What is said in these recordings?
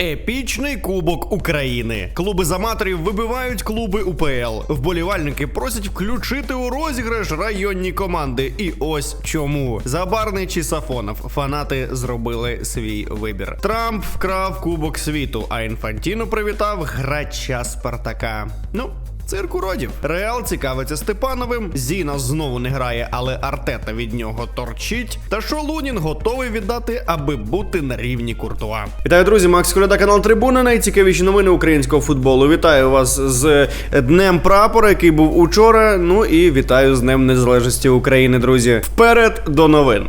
Епічний кубок України. Клуби з аматорів вибивають клуби УПЛ. Вболівальники просять включити у розіграш районні команди. І ось чому. Забарний чи Сафонов. Фанати зробили свій вибір. Трамп вкрав Кубок світу, а Інфантіно привітав грача Спартака. Ну. Цирк уродів. Реал цікавиться Степановим. Зіна знову не грає, але Артета від нього торчить. Та що Лунін готовий віддати, аби бути на рівні Куртуа. Вітаю, друзі! Макс Коляда, канал Трибуна. Найцікавіші новини українського футболу. Вітаю вас з Днем прапора, який був учора. Ну і вітаю з Днем Незалежності України, друзі. Вперед до новин.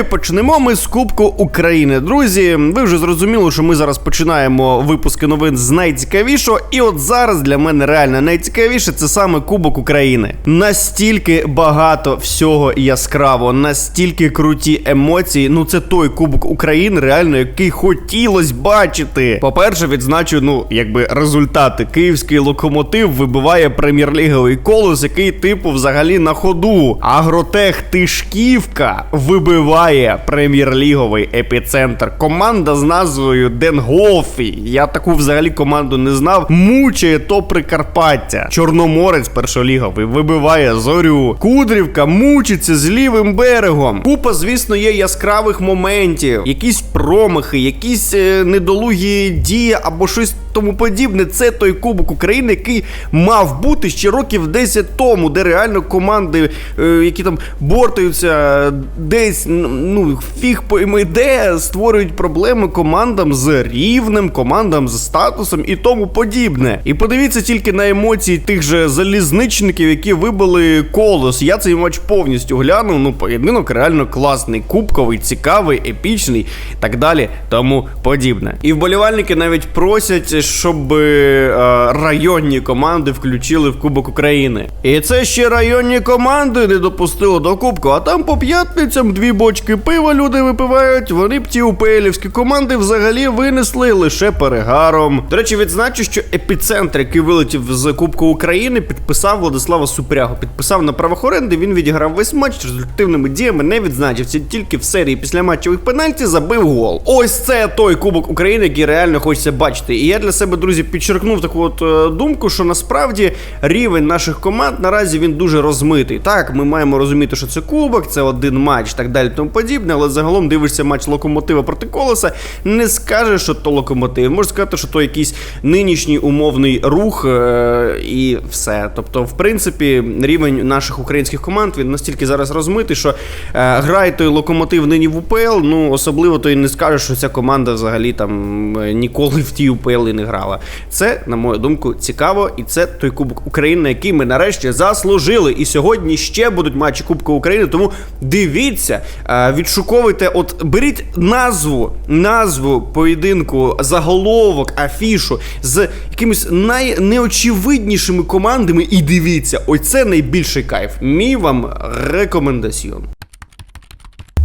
І почнемо ми з Кубку України. Друзі, ви вже зрозуміли, що ми зараз починаємо випуски новин з найцікавішого. І от зараз для мене реально найцікавіше це саме Кубок України. Настільки багато всього яскраво, настільки круті емоції. Ну це той Кубок України, реально, який хотілось бачити. По-перше, відзначу, ну якби результати. Київський локомотив вибиває прем'єр-ліговий колос, який типу взагалі на ходу. Агротех Тишківка вибиває прем'єр-ліговий епіцентр. Команда з назвою Денгофі. Я таку взагалі команду не знав. Мучає то Прикарпаття. Чорноморець першоліговий вибиває зорю. Кудрівка мучиться з лівим берегом. Купа, звісно, є яскравих моментів, якісь промахи, якісь е, недолугі дії або щось тому подібне. Це той Кубок України, який мав бути ще років 10 тому, де реально команди, е, які там бортаються десь, ну фіг пойми де, створюють проблеми командам з рівнем, командам з статусом і тому подібне. І подивіться тільки на емоції тих же залізничників, які вибили колос. Я цей матч повністю глянув. Ну, поєдинок реально класний, кубковий, цікавий, епічний так далі, тому подібне. І вболівальники навіть просять, щоб е, районні команди включили в Кубок України. І це ще районні команди не допустили до Кубку, а там по п'ятницям дві бочки пива люди випивають. Вони б ті УПЛівські команди взагалі винесли лише перегаром. До речі, відзначу, що епіцентр, який вилетів з Кубку України, підписав Владислава Супрягу. Підписав на правах оренди. Він відіграв весь матч результативними діями, не відзначився. Тільки в серії після матчових пенальті забив гол. Ось це той Кубок України, який реально хочеться бачити. І я для себе, друзі, підчеркнув таку от е, думку, що насправді рівень наших команд наразі він дуже розмитий. Так, ми маємо розуміти, що це кубок, це один матч, так далі, тому подібне, але загалом дивишся матч локомотива проти колеса, не скажеш, що то локомотив. Можеш сказати, що то якийсь нинішній умовний рух е- і все. Тобто, в принципі, рівень наших українських команд він настільки зараз розмитий, що е- грає той локомотив нині в УПЛ. Ну особливо то і не скажеш, що ця команда взагалі там е, ніколи в тій УПЛ і не грала. Це, на мою думку, цікаво, і це той Кубок України, який ми нарешті заслужили. І сьогодні ще будуть матчі Кубку України. Тому дивіться, е, відшуковуйте, от беріть назву, назву поєдинку, заголовок, афішу з якимись найнеочевиднішими командами. І дивіться, оце найбільший кайф. Мій вам рекомендаціон.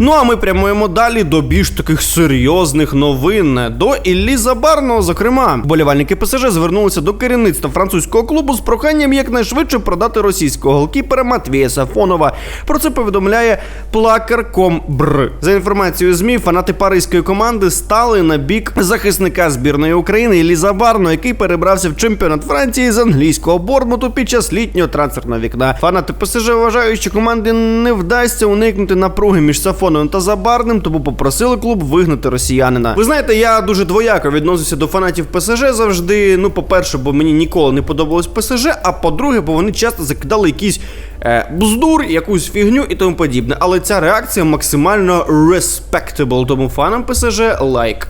Ну а ми прямуємо далі до більш таких серйозних новин. До Іллі Забарного, зокрема, болівальники ПСЖ звернулися до керівництва французького клубу з проханням якнайшвидше продати російського голкіпера Матвія Сафонова. Про це повідомляє Плакер.com.бр. За інформацією ЗМІ, фанати паризької команди стали на бік захисника збірної України Іллі Забарно, який перебрався в чемпіонат Франції з англійського Бормуту під час літнього трансферного вікна. Фанати ПСЖ вважають, що команді не вдасться уникнути напруги між Сафоновим та Забарним, тому попросили клуб вигнати росіянина. Ви знаєте, я дуже двояко відносився до фанатів ПСЖ завжди. Ну, по-перше, бо мені ніколи не подобалось ПСЖ, а по-друге, бо вони часто закидали якісь е, бздур, якусь фігню і тому подібне. Але ця реакція максимально respectable, тому фанам ПСЖ лайк.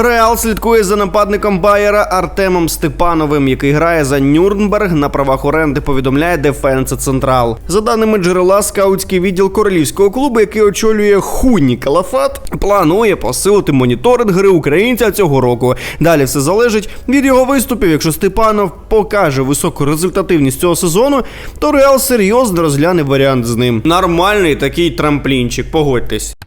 Реал слідкує за нападником Байера Артемом Степановим, який грає за Нюрнберг на правах оренди. Повідомляє Дефенса Централ. За даними джерела, скаутський відділ королівського клубу, який очолює Хуні Калафат, планує посилити моніторинг гри українця цього року. Далі все залежить від його виступів. Якщо Степанов покаже високу результативність цього сезону, то Реал серйозно розгляне варіант з ним. Нормальний такий трамплінчик, погодьтесь.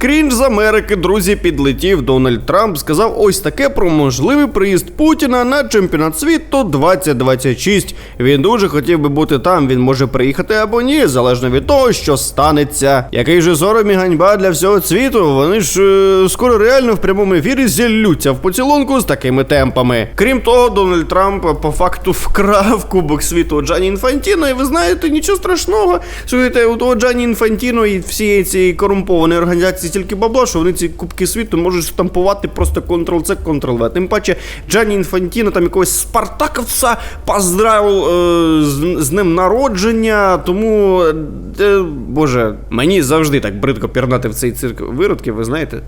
Крінж з Америки, друзі, підлетів Дональд Трамп, сказав ось таке про можливий приїзд Путіна на чемпіонат світу 2026. Він дуже хотів би бути там. Він може приїхати або ні, залежно від того, що станеться. Який же сором і ганьба для всього світу. Вони ж е, скоро реально в прямому ефірі зіллються в поцілунку з такими темпами. Крім того, Дональд Трамп по факту вкрав Кубок світу Джані Інфантіно, і ви знаєте, нічого страшного. Слухайте, у того Джані Інфантіно і всієї цієї корумпованої організації стільки бабла, що вони ці кубки світу можуть штампувати просто Ctrl-C, Ctrl-V. Тим паче, Джані Інфантіно там якогось спартаковця поздравив е, з, з ним народження. Тому, е, боже, мені завжди так бридко пірнати в цей цирк виродки, ви знаєте.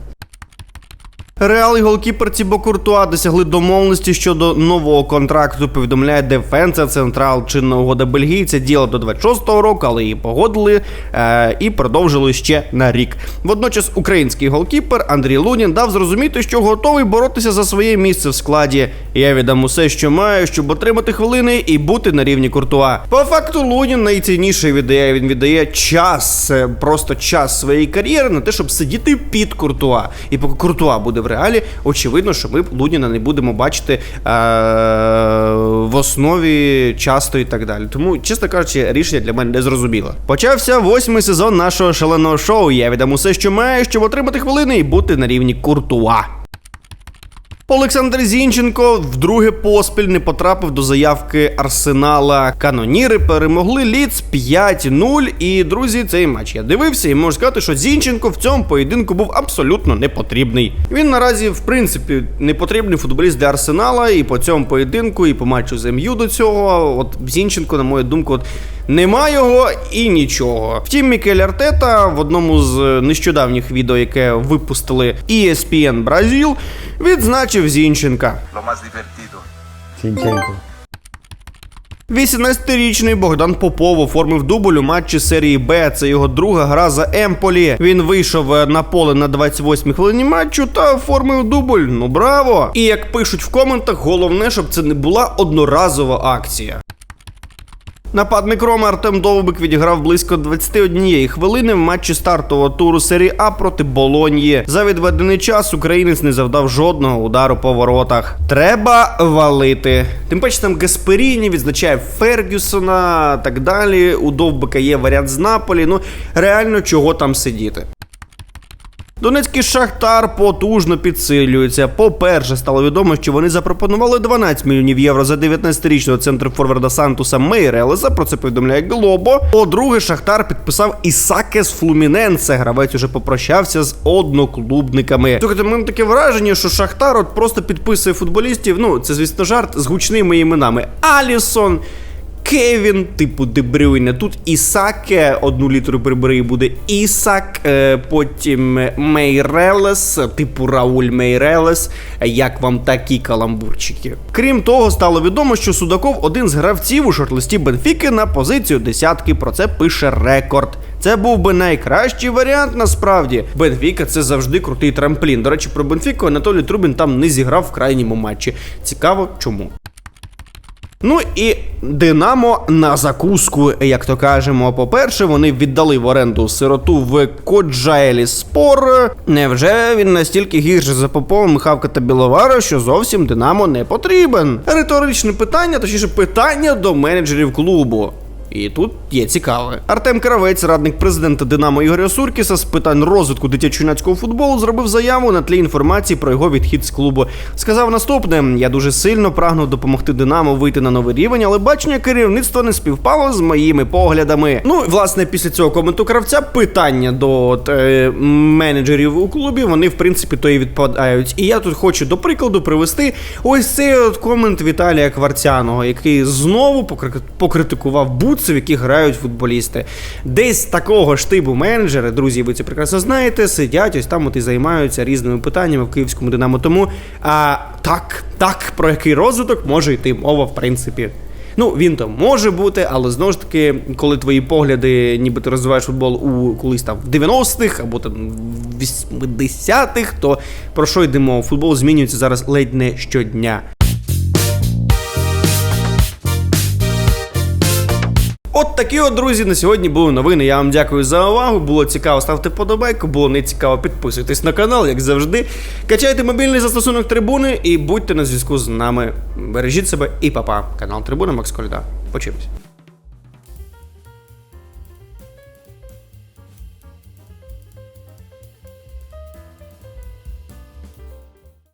Реал і голкіпер Тібо Куртуа досягли домовленості щодо нового контракту. Повідомляє Дефенса Централ. Чинна угода бельгійця діла до 26-го року, але її погодили е, і продовжили ще на рік. Водночас український голкіпер Андрій Лунін дав зрозуміти, що готовий боротися за своє місце в складі. Я віддам усе, що маю, щоб отримати хвилини і бути на рівні Куртуа. По факту Лунін найцінніше віддає. Він віддає час, е, просто час своєї кар'єри на те, щоб сидіти під Куртуа. І поки Куртуа буде в реалі, очевидно, що ми Луніна не будемо бачити е- в основі часто і так далі. Тому, чесно кажучи, рішення для мене не зрозуміло. Почався восьмий сезон нашого шаленого шоу. Я віддам усе, що маю, щоб отримати хвилини і бути на рівні Куртуа. Олександр Зінченко вдруге поспіль не потрапив до заявки Арсенала. Каноніри перемогли Ліц 5-0. І друзі, цей матч я дивився і можу сказати, що Зінченко в цьому поєдинку був абсолютно не потрібний. Він наразі, в принципі, не потрібний футболіст для Арсенала, і по цьому поєдинку, і по матчу з МЮ до цього. От Зінченко, на мою думку, от. Нема його і нічого. Втім, Мікель Артета в одному з нещодавніх відео, яке випустили ESPN Бразил, відзначив Зінченка. lo más divertido. Сінченко. 18-річний Богдан Попов оформив дубль у матчі серії Б. Це його друга гра за Емполі. Він вийшов е, на поле на 28-й хвилині матчу та оформив дубль. Ну браво! І як пишуть в коментах, головне, щоб це не була одноразова акція. Нападник Роми Артем Довбик відіграв близько 21 хвилини в матчі стартового туру серії А проти Болоньї. За відведений час українець не завдав жодного удару по воротах. Треба валити. Тим паче там Гасперіні відзначає Фергюсона, так далі. У Довбика є варіант з Наполі. Ну реально чого там сидіти. Донецький шахтар потужно підсилюється. По-перше, стало відомо, що вони запропонували 12 мільйонів євро за 19-річного центру форварда Сантуса Мейрелеса. Про це повідомляє Глобо. По-друге, Шахтар підписав Ісаке з. Гравець уже попрощався з одноклубниками. Слухайте, ми таке враження, що Шахтар от просто підписує футболістів. Ну, це звісно жарт з гучними іменами. Алісон. Кевін, типу Дебрюйне. Тут Ісаке, одну літеру прибери буде Ісак, е, потім Мейрелес, типу Рауль Мейрелес. Як вам такі каламбурчики? Крім того, стало відомо, що Судаков один з гравців у шортлисті Бенфіки на позицію десятки. Про це пише рекорд. Це був би найкращий варіант насправді. Бенфіка це завжди крутий трамплін. До речі, про Бенфіку Анатолій Трубін там не зіграв в крайньому матчі. Цікаво, чому. Ну і Динамо на закуску, як то кажемо. По-перше, вони віддали в оренду сироту в Коджаелі Спор. Невже він настільки гірше за Попова, Михавка та Біловара, що зовсім Динамо не потрібен? Риторичне питання, точніше питання до менеджерів клубу. І тут є цікаве. Артем Кравець, радник президента Динамо Ігоря Суркіса з питань розвитку дитячо-юнацького футболу, зробив заяву на тлі інформації про його відхід з клубу. Сказав наступне: я дуже сильно прагнув допомогти Динамо вийти на новий рівень, але бачення керівництва не співпало з моїми поглядами. Ну, власне, після цього коменту кравця питання до от, е, менеджерів у клубі, вони в принципі то і відпадають. І я тут хочу до прикладу привести ось цей от комент Віталія Кварцяного, який знову покри- покритикував бутсів, які грають футболісти. Десь такого ж типу менеджери, друзі, ви це прекрасно знаєте, сидять ось там от і займаються різними питаннями в київському динамо. Тому а, так, так, про який розвиток може йти мова, в принципі. Ну, він то може бути, але знову ж таки, коли твої погляди, ніби ти розвиваєш футбол у колись там в 90-х або там в 80-х, то про що йдемо? Футбол змінюється зараз ледь не щодня. Такі от, друзі, на сьогодні були новини. Я вам дякую за увагу. Було цікаво, ставте подобайку, було не цікаво, підписуйтесь на канал, як завжди. Качайте мобільний застосунок трибуни і будьте на зв'язку з нами. Бережіть себе і папа. Канал Трибуна Макс Кольда. Почуємось.